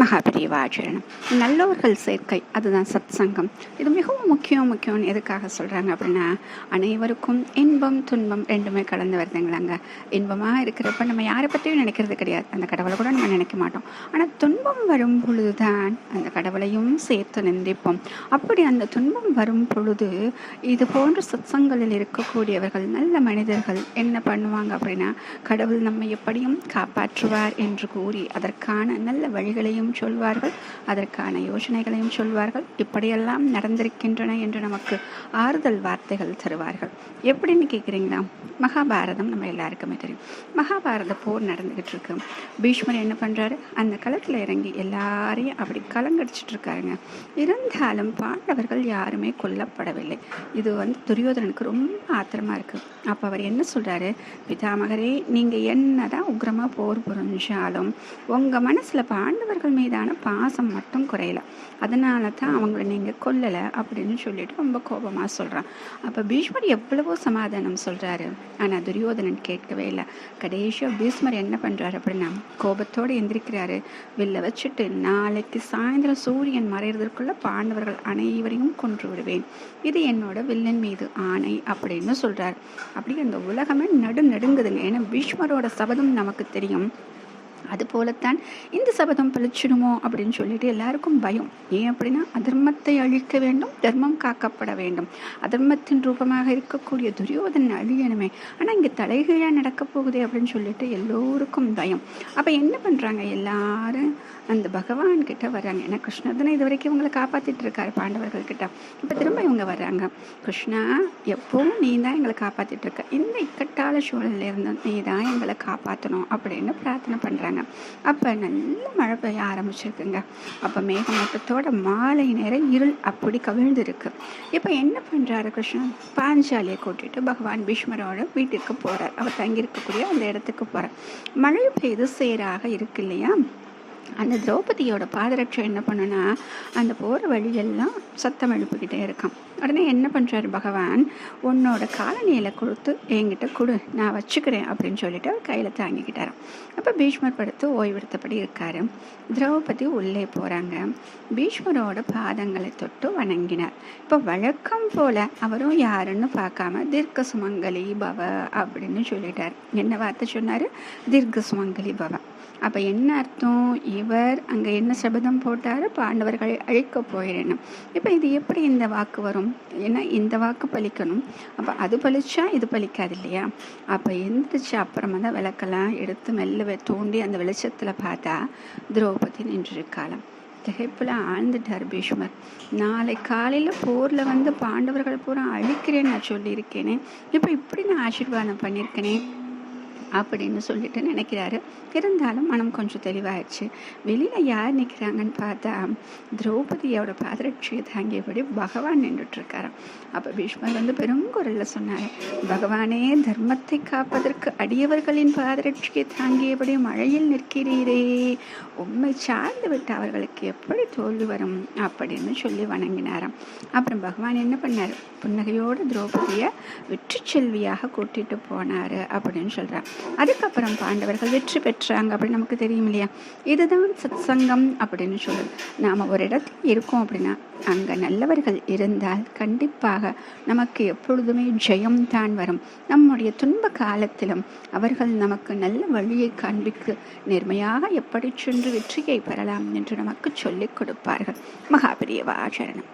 மகாபிரிவாச்சரணம் நல்லவர்கள் சேர்க்கை அதுதான் சத் சங்கம் இது மிகவும் முக்கியம் முக்கியம்னு எதுக்காக சொல்கிறாங்க அப்படின்னா அனைவருக்கும் இன்பம் துன்பம் ரெண்டுமே கலந்து வருதுங்களாங்க. இன்பமாக இருக்கிறப்ப நம்ம யாரை பற்றியும் நினைக்கிறது கிடையாது. அந்த கடவுளை கூட நம்ம நினைக்க மாட்டோம். ஆனால் துன்பம் வரும் பொழுது தான் அந்த கடவுளையும் சேர்த்து நிந்திப்போம். அப்படி அந்த துன்பம் வரும் பொழுது இது போன்ற சத்சங்களில் இருக்கக்கூடியவர்கள் நல்ல மனிதர்கள் என்ன பண்ணுவாங்க அப்படின்னா கடவுள் நம்மை எப்படியும் காப்பாற்றுவார் என்று கூறி அதற்கான நல்ல வழிகளையும் கதைகளையும் சொல்வார்கள். அதற்கான யோசனைகளையும் சொல்வார்கள். இப்படியெல்லாம் நடந்திருக்கின்றன என்று நமக்கு ஆறுதல் வார்த்தைகள் தருவார்கள். எப்படின்னு கேட்குறீங்களா மகாபாரதம் நம்ம எல்லாருக்குமே தெரியும். மகாபாரத போர் நடந்துகிட்டு இருக்கு பீஷ்மர் என்ன பண்ணுறாரு அந்த களத்தில் இறங்கி எல்லாரையும் அப்படி கலங்கடிச்சிட்டு இருக்காருங்க இருந்தாலும் பாண்டவர்கள் யாருமே கொல்லப்படவில்லை. இது வந்து துரியோதனனுக்கு ரொம்ப ஆத்திரமா இருக்கு. அப்போ அவர் என்ன சொல்றாரு? பிதாமகரே நீங்க என்னதான் உக்ரமாக போர் புரிஞ்சாலும் உங்க மனசுல பாண்டவர்கள் மீதான பாசம் மட்டும் குறையல. அதனால தான் அவங்கள நீங்கள் கொல்லலை அப்படின்னு சொல்லிட்டு ரொம்ப கோபமாக சொல்கிறான் அப்போ பீஷ்மர் எவ்வளவோ சமாதானம் சொல்கிறாரு ஆனால் துரியோதனன் கேட்கவே இல்லை. கடைசியாக பீஷ்மர் என்ன பண்ணுறாரு அப்படின்னா கோபத்தோடு எந்திரிக்கிறாரு. வில்ல வச்சுட்டு நாளைக்கு சாயந்தரம் சூரியன் மறைறதற்குள்ள பாண்டவர்கள் அனைவரையும் கொன்று விடுவேன். இது என்னோட வில்லன் மீது ஆணை அப்படின்னு சொல்கிறார் அப்படி அந்த உலகமே நடு நடுங்குதுங்க ஏன்னா பீஷ்மரோட சபதம் நமக்கு தெரியும். அது போலத்தான் இந்த சபதம் பழிச்சிடுமோ அப்படின்னு சொல்லிட்டு எல்லாருக்கும் பயம். ஏன் அப்படின்னா அதர்மத்தை அழிக்க வேண்டும் தர்மம் காக்கப்பட வேண்டும். அதர்மத்தின் ரூபமாக இருக்கக்கூடிய துரியோதன் அழியணுமே. ஆனால் இங்கே தலைகீழாக நடக்க போகுதே அப்படின்னு சொல்லிட்டு எல்லோருக்கும் பயம். அப்போ என்ன பண்ணுறாங்க எல்லாரும் அந்த பகவான் கிட்ட வர்றாங்க. ஏன்னா கிருஷ்ணர் தானே இது வரைக்கும் இவங்களை காப்பாற்றிட்டு இருக்காரு பாண்டவர்கள் கிட்ட இப்போ திரும்ப இவங்க வர்றாங்க. கிருஷ்ணா எப்பவும் நீ தான் எங்களை காப்பாற்றிட்டு இருக்க இந்த இக்கட்டால சூழல்ல இருந்து நீ தான் எங்களை காப்பாற்றணும் அப்படின்னு பிரார்த்தனை பண்ணுறாங்க அப்போ நல்ல மழை பெய்ய ஆரம்பிச்சிருக்குங்க. அப்போ மேகமூட்டத்தோட மாலை நேரம் இருள் அப்படி கவிழ்ந்துருக்கு. இப்போ என்ன பண்ணுறாரு கிருஷ்ணன்? பாஞ்சாலியை கூட்டிட்டு பகவான் பீஷ்மரோட வீட்டிற்கு போகிறார் அவர் தங்கியிருக்கக்கூடிய அந்த இடத்துக்கு போகிறார் மழை பெய்து சேராக இருக்கு இல்லையா? அந்த திரௌபதியோட பாதரட்சை என்ன பண்ணுனா அந்த போகிற வழியெல்லாம் சத்தம் எழுப்பிக்கிட்டே இருக்கான். உடனே என்ன பண்ணுறாரு பகவான்? உன்னோட காலநிலை கொடுத்து என்கிட்ட கொடு நான் வச்சுக்கிறேன் அப்படின்னு சொல்லிட்டு அவர் கையில் தாங்கிக்கிட்டாராம். அப்போ பீஷ்மர் படுத்து ஓய்வெடுத்தபடி இருக்காரு. திரௌபதி உள்ளே போகிறாங்க பீஷ்மரோட பாதங்களை தொட்டு வணங்கினார். இப்போ வழக்கம் போல அவரும் யாருன்னு பார்க்காம தீர்க்க சுமங்கலி பவ அப்படின்னு சொல்லிட்டார். என்ன வார்த்தை சொன்னார்? தீர்க்க சுமங்கலி பவ. அப்போ என்ன அர்த்தம்? இவர் அங்கே என்ன சபதம் போட்டார் பாண்டவர்களை அழிக்க போயிடணும் இப்போ இது எப்படி இந்த வாக்கு வரும்? ஏன்னா இந்த வாக்கு பலிக்கணும். அப்போ அது பழிச்சா இது பலிக்காது இல்லையா? அப்போ எந்திரிச்சு அப்புறமா தான் விளக்கெல்லாம் எடுத்து மெல்ல தோண்டி அந்த வெளிச்சத்தில் பார்த்தா திரௌபதி நின்றிருக்காலம் திகைப்பில் ஆழ்ந்துட்டார் பீஷ்மர். நாளை காலையில் போரில் வந்து பாண்டவர்கள் பூரா அழிக்கிறேன்னு நான் சொல்லியிருக்கேனே. இப்போ இப்படி நான் ஆசீர்வாதம் பண்ணியிருக்கேனே. அப்படின்னு சொல்லிட்டு நினைக்கிறாரு. இருந்தாலும் மனம் கொஞ்சம் தெளிவாயிடுச்சு. வெளியில் யார் நிற்கிறாங்கன்னு பார்த்தா திரௌபதியோட பாதரட்சியை தாங்கியபடி பகவான் நின்றுட்டுருக்காராம் அப்போ பீஷ்மர் வந்து பெரும் குரலில் சொன்னார் பகவானே தர்மத்தை காப்பதற்கு அடியவர்களின் பாதரட்சியை தாங்கியபடி மழையில் நிற்கிறீரே. உண்மை சார்ந்து விட்டு அவர்களுக்கு எப்படி தோல்வி வரும்? அப்படின்னு சொல்லி வணங்கினாராம். அப்புறம் பகவான் என்ன பண்ணார்? புன்னகையோடு திரௌபதியை வெற்றி செல்வியாக கூட்டிட்டு போனார் அப்படின்னு சொல்கிறார் அதுக்கப்புறம் பாண்டவர்கள் வெற்றி பெற்றாங்க அப்படின்னு நமக்கு தெரியும் இல்லையா? இதுதான் சத் சங்கம் அப்படின்னு சொல்லுது நாம் ஒரு இடத்துல இருக்கோம் அப்படின்னா அங்கே நல்லவர்கள் இருந்தால் கண்டிப்பாக நமக்கு எப்பொழுதுமே ஜெயம் தான் வரும். நம்முடைய துன்ப காலத்திலும் அவர்கள் நமக்கு நல்ல வழியை காண்பிக்கு நேர்மையாக எப்படி சென்று வெற்றியை பெறலாம் என்று நமக்கு சொல்லிக் கொடுப்பார்கள். மகாபிரியவாச்சரணம்